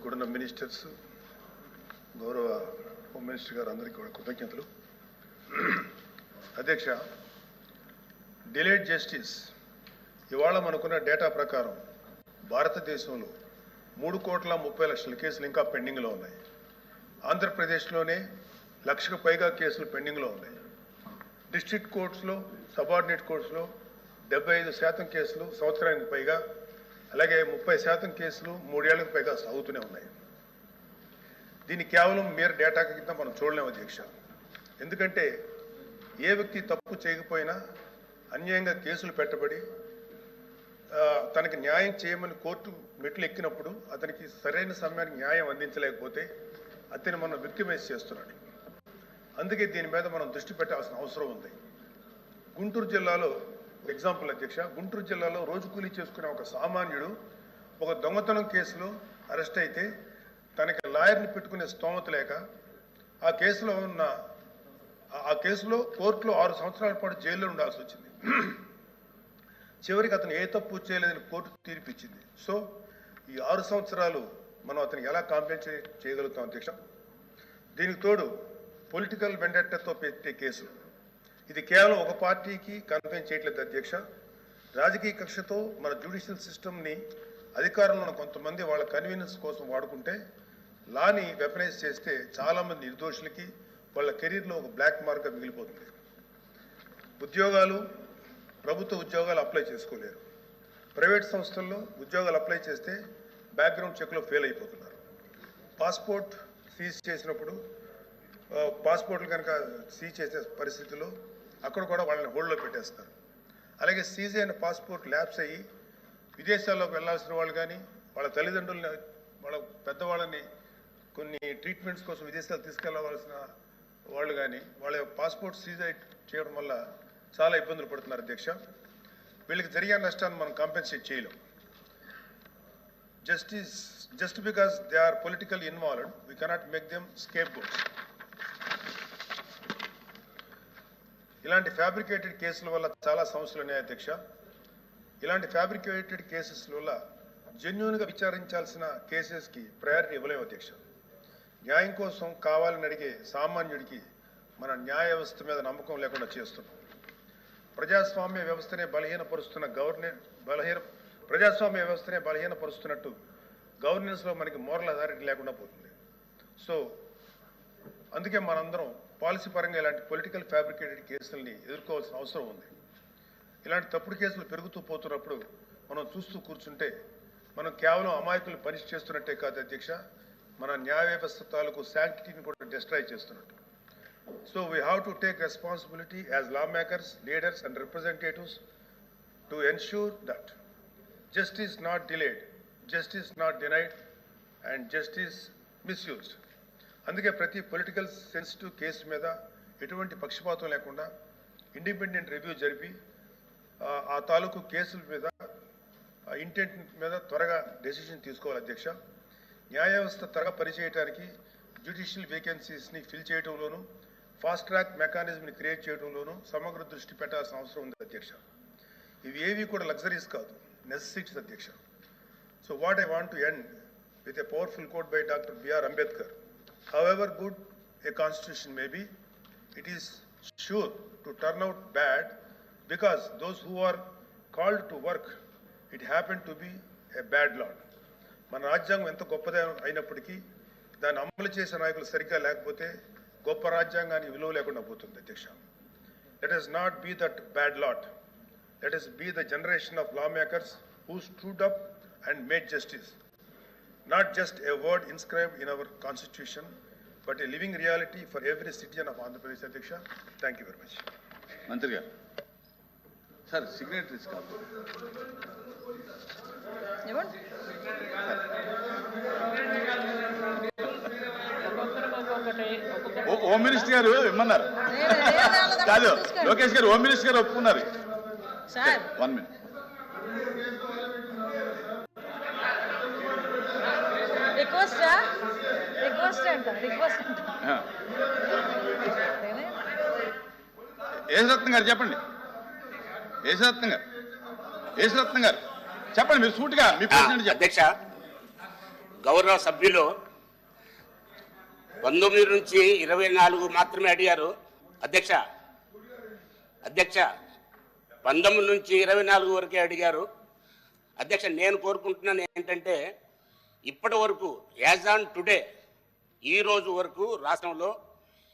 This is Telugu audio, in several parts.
ఇక్కడున్న మినిస్టర్స్ గౌరవ హోమ్ మినిస్టర్ గారు అందరికీ కూడా కృతజ్ఞతలు. అధ్యక్ష డిలేడ్ జస్టిస్ ఇవాళ మనకున్న డేటా ప్రకారం భారతదేశంలో మూడు కోట్ల ముప్పై లక్షల కేసులు ఇంకా పెండింగ్లో ఉన్నాయి. ఆంధ్రప్రదేశ్లోనే లక్షకు పైగా కేసులు పెండింగ్లో ఉన్నాయి. డిస్ట్రిక్ట్ కోర్ట్స్లో సబార్డినేట్ కోర్ట్స్లో డెబ్బై ఐదు శాతం కేసులు సంవత్సరానికి పైగా అలాగే ముప్పై శాతం కేసులు మూడేళ్ళకు పైగా సాగుతూనే ఉన్నాయి. దీన్ని కేవలం మీరు డేటా కింద మనం చూడలేము అధ్యక్ష. ఎందుకంటే ఏ వ్యక్తి తప్పు చేయకపోయినా అన్యాయంగా కేసులు పెట్టబడి తనకి న్యాయం చేయమని కోర్టు మెట్లు ఎక్కినప్పుడు అతనికి సరైన సమయానికి న్యాయం అందించలేకపోతే అతన్ని మనం విక్టిమైజ్ చేస్తున్నాడు. అందుకే దీని మీద మనం దృష్టి పెట్టాల్సిన అవసరం ఉంది. గుంటూరు జిల్లాలో ఎగ్జాంపుల్ అధ్యక్ష గుంటూరు జిల్లాలో రోజు కూలీ చేసుకునే ఒక సామాన్యుడు ఒక దొంగతనం కేసులో అరెస్ట్ అయితే తనకి లాయర్ని పెట్టుకునే స్తోమత లేక ఆ కేసులో ఉన్న ఆ- కేసులో కోర్టులో ఆరు సంవత్సరాల పాటు జైల్లో ఉండాల్సి వచ్చింది. చివరికి అతను ఏ తప్పు చేయలేదని కోర్టు తీర్పిచ్చింది. సో ఈ ఆరు సంవత్సరాలు మనం అతనికి ఎలా కాంప్లైంట్ చేయగలుగుతాం అధ్యక్ష? దీనికి తోడు పొలిటికల్ వెండట్టతో పెట్టే కేసులు. ఇది కేవలం ఒక పార్టీకి కన్ఫైన్ చేయట్లేదు అధ్యక్ష. రాజకీయ కక్షతో మన జ్యుడిషియల్ సిస్టమ్ని అధికారంలో ఉన్న కొంతమంది వాళ్ళ కన్వీనియన్స్ కోసం వాడుకుంటే లాని వెపనైజ్ చేస్తే చాలామంది నిర్దోషులకి వాళ్ళ కెరీర్లో ఒక బ్లాక్ మార్క్గా మిగిలిపోతుంది. ఉద్యోగాలు ప్రభుత్వ ఉద్యోగాలు అప్లై చేసుకోలేరు. ప్రైవేట్ సంస్థల్లో ఉద్యోగాలు అప్లై చేస్తే బ్యాక్గ్రౌండ్ చెక్లో ఫెయిల్ అయిపోతున్నారు. పాస్పోర్ట్ సీజ్ చేసినప్పుడు పాస్పోర్ట్లు కనుక సీజ్ చేసే పరిస్థితిలో అక్కడ కూడా వాళ్ళని హోల్డ్లో పెట్టేస్తారు. అలాగే సీజ్ అయిన పాస్పోర్ట్ ల్యాబ్స్ అయ్యి విదేశాల్లోకి వెళ్ళాల్సిన వాళ్ళు కానీ వాళ్ళ తల్లిదండ్రులని వాళ్ళ పెద్దవాళ్ళని కొన్ని ట్రీట్మెంట్స్ కోసం విదేశాలు తీసుకెళ్ళవలసిన వాళ్ళు కానీ వాళ్ళ పాస్పోర్ట్ సీజ్ చేయడం వల్ల చాలా ఇబ్బందులు పడుతున్నారు అధ్యక్ష. వీళ్ళకి జరిగే నష్టాన్ని మనం కాంపెన్సేట్ చేయలేం. Justice just because they are political involved we cannot make them scapegoats ఇలాంటి ఫ్యాబ్రికేటెడ్ కేసుల వల్ల చాలా సమస్యలు ఉన్నాయి అధ్యక్ష. ఇలాంటి ఫ్యాబ్రికేటెడ్ కేసెస్ వల్ల జెన్యున్గా విచారించాల్సిన కేసెస్కి ప్రయారిటీ ఇవ్వలేము అధ్యక్ష. న్యాయం కోసం కావాలని అడిగే సామాన్యుడికి మన న్యాయ వ్యవస్థ మీద నమ్మకం లేకుండా చేస్తున్నాం. ప్రజాస్వామ్య వ్యవస్థనే బలహీనపరుస్తున్న గవర్నె బలహీన ప్రజాస్వామ్య వ్యవస్థనే బలహీనపరుస్తున్నట్టు గవర్నెన్స్లో మనకి మోరల్ అథారిటీ లేకుండా పోతుంది. సో అందుకే మనందరం పాలసీ పరంగా ఇలాంటి పొలిటికల్ ఫ్యాబ్రికేటెడ్ కేసుల్ని ఎదుర్కోవాల్సిన అవసరం ఉంది. ఇలాంటి తప్పుడు కేసులు పెరుగుతూ పోతున్నప్పుడు మనం చూస్తూ కూర్చుంటే మనం కేవలం అమాయకులు పనిష్ చేస్తున్నట్టే కాదు అధ్యక్ష మన న్యాయ వ్యవస్థ తాలూకు శాంక్టిటీని కూడా డిస్ట్రాయ్ చేస్తున్నట్టు. So we have to take responsibility as lawmakers leaders and representatives to ensure that justice not delayed justice not denied and justice misused అందుకే ప్రతి పొలిటికల్ సెన్సిటివ్ కేసు మీద ఎటువంటి పక్షపాతం లేకుండా ఇండిపెండెంట్ రివ్యూ జరిపి ఆ, తాలూకు కేసుల మీద ఇంటెంట్ మీద త్వరగా డెసిషన్ తీసుకోవాలి అధ్యక్ష. న్యాయ వ్యవస్థ త్వరగా పనిచేయడానికి జ్యుడిషియల్ వేకెన్సీస్ని ఫిల్ చేయడంలోనూ ఫాస్ట్ ట్రాక్ మెకానిజంని క్రియేట్ చేయడంలోనూ సమగ్ర దృష్టి పెట్టాల్సిన అవసరం ఉంది అధ్యక్ష. ఇవి ఏవి కూడా లగ్జరీస్ కాదు నెసెసిటీస్ అధ్యక్ష. So what I want to end with a powerful quote by doctor B R Ambedkar However good a constitution may be it is sure to turn out bad because those who are called to work it happen to be a bad lot మన రాజ్యాంగం ఎంత గొప్పదే అయినప్పటికీ దాన్ని అమలు చేసే నాయకులు సరిగ్గా లేకపోతే గొప్ప రాజ్యాంగానికి విలువ లేకుండా పోతుంది అధ్యక్ష let us not be that bad lot. Let us be the generation of lawmakers who stood up and made justice. Not just a word inscribed in our constitution, but a living reality for every citizen of Andhra Pradesh, Adhyaksha. Thank you very much. మంత్రి గారు సార్ సిగ్నేటరీస్ కాదు ఇవ్వండి ఒక్కొక్కరికి ఒక్కొక్కటి ఒక్కొక్కటి ఓ- హోమ్ మినిస్టర్ గారు ఇమ్మన్నారు కాదు. లోకేష్ గారు హోమ్ మినిస్టర్ గారు ఒప్పుకున్నారు sir one minute request request అంట రిక్వెస్ట్ అంట. అదేనే? యేసరత్నం గారు చెప్పండి. యేసరత్నం గారు యేసరత్నం గారు చెప్పండి మీరు సూటిగా మీ అధ్యక్ష గౌరవ సభ్యులు పంతొమ్మిది నుంచి ఇరవై నాలుగు మాత్రమే అడిగారు. అధ్యక్ష అధ్యక్ష పంతొమ్మిది నుంచి ఇరవై నాలుగు వరకే అడిగారు. అధ్యక్ష నేను కోరుకుంటున్నాను ఏంటంటే ఇప్పటి వరకు యాజ్ ఆన్ టుడే ఈ రోజు వరకు రాష్ట్రంలో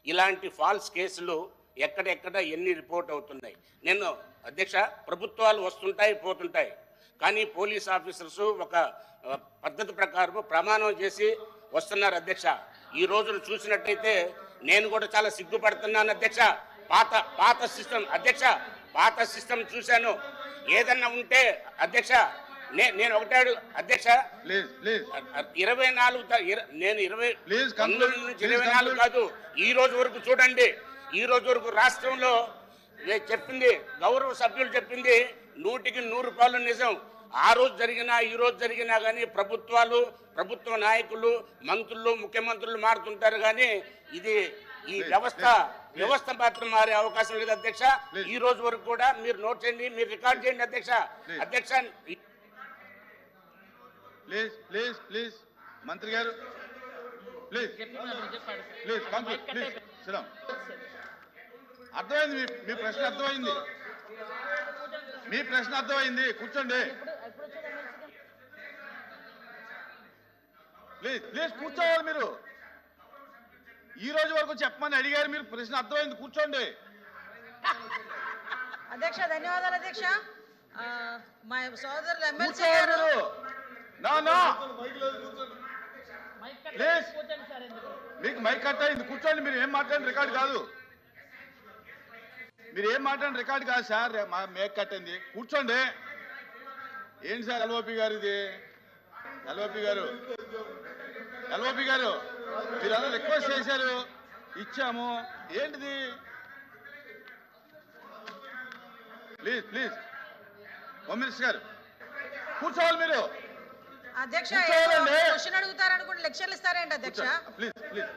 ఇలాంటి ఫాల్స్ కేసులు ఎక్కడెక్కడ ఎన్ని రిపోర్ట్ అవుతున్నాయి? నేను అధ్యక్ష ప్రభుత్వాలు వస్తుంటాయి పోతుంటాయి. కానీ పోలీస్ ఆఫీసర్స్ ఒక పద్ధతి ప్రకారం ప్రమాణం చేసి వస్తున్నారు అధ్యక్ష. ఈ రోజును చూసినట్టయితే నేను కూడా చాలా సిగ్గుపడుతున్నాను అధ్యక్ష. పాత పాత సిస్టమ్ అధ్యక్ష పాత సిస్టమ్ చూశాను. ఏదన్నా ఉంటే అధ్యక్ష నేను ఒకటే అడుగు- అధ్యక్ష ఇరవై నాలుగు నేను ఇరవై. పంతొమ్మిది నుంచి ఇరవై నాలుగు. కాదు ఈ రోజు వరకు చూడండి ఈ రోజు వరకు రాష్ట్రంలో చెప్పింది గౌరవ సభ్యులు చెప్పింది నూటికి నూరు రూపాయలు నిజం ఆ రోజు జరిగినా ఈ రోజు జరిగినా కానీ ప్రభుత్వాలు ప్రభుత్వ నాయకులు మంత్రులు ముఖ్యమంత్రులు మారుతుంటారు కానీ ఇది ఈ వ్యవస్థ. వ్యవస్థ మాత్రం మారే అవకాశం లేదు అధ్యక్ష. ఈ రోజు వరకు కూడా మీరు నోట్ చేయండి మీరు రికార్డ్ చేయండి అధ్యక్ష. అధ్యక్ష ప్లీజ్ ప్లీజ్ ప్లీజ్. మంత్రి గారు ప్లీజ్. Please please. అర్థమైంది మీ ప్రశ్న అర్థమైంది. మీ ప్రశ్న అర్థమైంది. కూర్చోండి. ప్లీజ్ ప్లీజ్ కూర్చోవాలి మీరు. ఈ రోజు వరకు చెప్పమని అడిగారు మీరు. ప్రశ్న అర్థమైంది. కూర్చోండి. అధ్యక్ష ధన్యవాదాలు అధ్యక్ష. మా సోదరులు ఎమ్మెల్సీ గారు. మీకు మైక్ కట్ అయింది. కూర్చోండి మీరు ఏం మాట్లాడిన రికార్డ్ కాదు. మీరు ఏం మాట్లాడిన రికార్డ్ కాదు సార్ మా మేక్ కట్ అయింది. కూర్చోండి. ఏంటి సార్ ఎల్ఓపి గారు ఇది ఎల్ఓపి గారు. ఎల్ఓపి గారు మీరు అలా రిక్వెస్ట్ చేశారు. ఇచ్చాము. ఏంటిది? ప్లీజ్ ప్లీజ్ హోమ్ మినిస్టర్ గారు. కూర్చోవాలి మీరు. అధ్యక్ష. క్వశ్చన్ అడుగుతారు అనుకుంటే లెక్చర్లు ఇస్తారేంటి అధ్యక్ష? ప్లీజ్ ప్లీజ్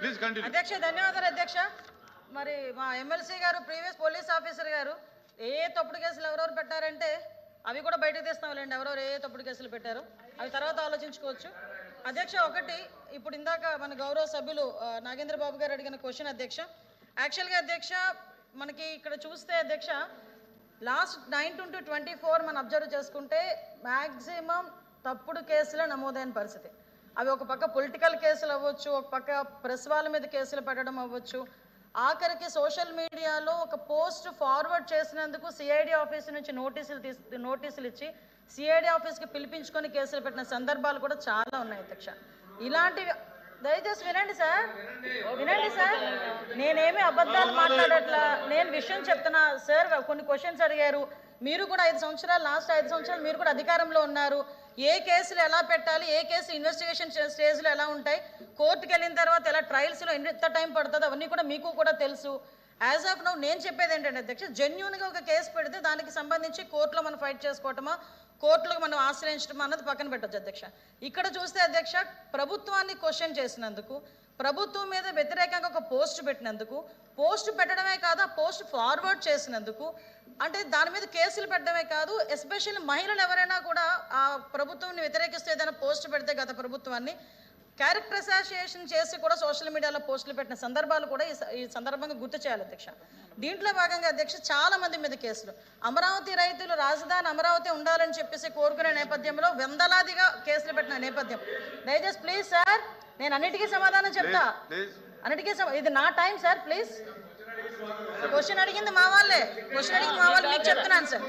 ప్లీజ్ కంటిన్యూ అధ్యక్ష ధన్యవాదాలు అధ్యక్ష. మరి మా ఎమ్మెల్సీ గారు ప్రీవియస్ పోలీస్ ఆఫీసర్ గారు ఏ తప్పుడు కేసులు ఎవరెవరు పెట్టారంటే అవి కూడా బయటకు తీస్తాంలేండి. ఎవరెవరు ఏ తప్పుడు కేసులు పెట్టారు అవి తర్వాత ఆలోచించుకోవచ్చు. అధ్యక్ష ఒకటి ఇప్పుడు ఇందాక మన గౌరవ సభ్యులు నాగేంద్ర బాబు గారు అడిగిన క్వశ్చన్ అధ్యక్ష. యాక్చువల్గా అధ్యక్ష మనకి ఇక్కడ చూస్తే అధ్యక్ష last nine to twenty four మనం అబ్జర్వ్ చేసుకుంటే మ్యాక్సిమం తప్పుడు కేసులే నమోదైన పరిస్థితి. అవి ఒక పక్క పొలిటికల్ కేసులు అవ్వచ్చు ఒక పక్క ప్రెస్ వాళ్ళ మీద కేసులు పెట్టడం అవ్వచ్చు. ఆఖరికి సోషల్ మీడియాలో ఒక పోస్ట్ ఫార్వర్డ్ చేసినందుకు సిఐడి ఆఫీస్ నుంచి నోటీసులు తీసు నోటీసులు ఇచ్చి సిఐడి ఆఫీస్కి పిలిపించుకొని కేసులు పెట్టిన సందర్భాలు కూడా చాలా ఉన్నాయి అధ్యక్ష. ఇలాంటివి దయచేసి వినండి సార్. వినండి సార్. నేనేమి అబద్ధాలు మాట్లాడట్లా నేను విషయం చెప్తున్నా. సార్ కొన్ని క్వశ్చన్స్ అడిగారు. మీరు కూడా ఐదు సంవత్సరాలు లాస్ట్ ఐదు సంవత్సరాలు మీరు కూడా అధికారంలో ఉన్నారు. ఏ కేసులు ఎలా పెట్టాలి ఏ కేసు ఇన్వెస్టిగేషన్ స్టేజ్లో ఎలా ఉంటాయి కోర్టుకి వెళ్ళిన తర్వాత ఎలా ట్రయల్స్లో ఎంత టైం పడుతుంది అవన్నీ కూడా మీకు కూడా తెలుసు. యాజ్ ఆఫ్ నౌ నేను చెప్పేది ఏంటంటే అధ్యక్ష జెన్యున్గా ఒక కేసు పెడితే దానికి సంబంధించి కోర్టులో మనం ఫైట్ చేసుకోవటమా కోర్టులకు మనం ఆశ్రయించడం అన్నది పక్కన పెట్టచ్చు అధ్యక్ష. ఇక్కడ చూస్తే అధ్యక్ష ప్రభుత్వాన్ని క్వశ్చన్ చేసినందుకు ప్రభుత్వం మీద వ్యతిరేకంగా ఒక పోస్ట్ పెట్టినందుకు పోస్ట్ పెట్టడమే కాదు ఆ పోస్ట్ ఫార్వర్డ్ చేసినందుకు అంటే దాని మీద కేసులు పెట్టడమే కాదు ఎస్పెషల్లీ మహిళలు ఎవరైనా కూడా ఆ ప్రభుత్వాన్ని వ్యతిరేకిస్తే ఏదైనా పోస్ట్ పెడితే గత ప్రభుత్వాన్ని క్యారెక్టర్ అసోసియేషన్ చేసి కూడా సోషల్ మీడియాలో పోస్టులు పెట్టిన సందర్భాలు కూడా ఈ సందర్భంగా గుర్తు చేయాలి అధ్యక్ష. దీంట్లో భాగంగా అధ్యక్ష చాలా మంది మీద కేసులు. అమరావతి రైతులు రాజధాని అమరావతి ఉండాలని చెప్పేసి కోరుకునే నేపథ్యంలో వందలాదిగా కేసులు పెట్టిన నేపథ్యం. దయచేసి ప్లీజ్ సార్ నేను అన్నిటికీ సమాధానం చెప్తా. అన్నిటికీ ఇది నా టైం సార్ ప్లీజ్. క్వశ్చన్ అడిగింది మా వాళ్ళే. క్వశ్చన్ అడిగింది మా వాళ్ళు మీకు చెప్తున్నాను సార్.